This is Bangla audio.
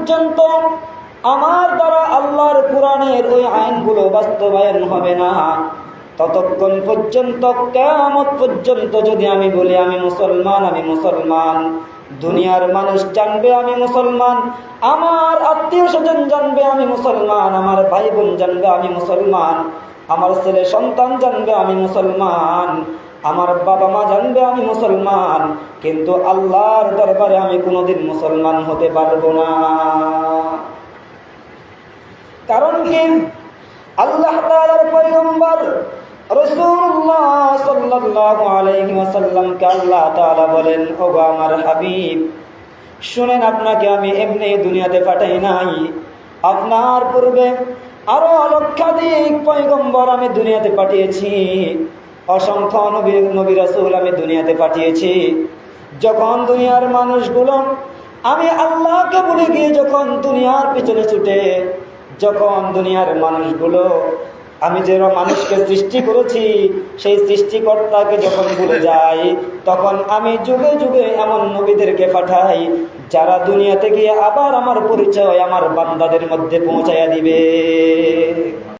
পর্যন্ত আমার দ্বারা আল্লাহর কোরআনের ওই আইনগুলো বাস্তবায়ন হবে না। ততক্ষণ পর্যন্ত কেমত পর্যন্ত যদি আমি বলি, আমি মুসলমান আমি মুসলমান। দুনিয়ার মানুষ জানবে আমি মুসলমান, আমার আত্মীয় স্বজন জানবে আমি মুসলমান, আমার ভাই বোন জানবে আমি মুসলমান। আমার ছেলে সন্তান জানবে আমি মুসলমান, আমার বাবা মা জানবে আমি মুসলমান, কিন্তু আল্লাহর দরবারে আমি কোনোদিন মুসলমান হতে পারব না। কারণ কি? আল্লাহ তাআলার পয়গম্বর রাসূলুল্লাহ সাল্লাল্লাহু আলাইহি ওয়াসাল্লামকে আল্লাহ তাআলা বলেন, ওগো আমার হাবিব, শুনেন আপনাকে আমি এমনি দুনিয়াতে পাঠাই নাই আপনার পূর্বে আরও লক্ষাধিক পয়গম্বর আমি দুনিয়াতে পাঠিয়েছি। অসংখ্য নবী নবী রাসূল আমি দুনিয়াতে পাঠিয়েছি। যখন দুনিয়ার মানুষগুলো আমি আল্লাহকে বলে গিয়ে যখন দুনিয়ার পিছনে ছুটে, যখন দুনিয়ার মানুষগুলো আমি যে মানুষকে সৃষ্টি করেছি, সেই সৃষ্টিকর্তাকে যখন ভুলে যাই, তখন আমি যুগে যুগে এমন নবীদেরকে পাঠাই যারা দুনিয়াতে গিয়ে আবার আমার পরিচয় আমার বান্দাদের মধ্যে পৌঁছাইয়া দিবে।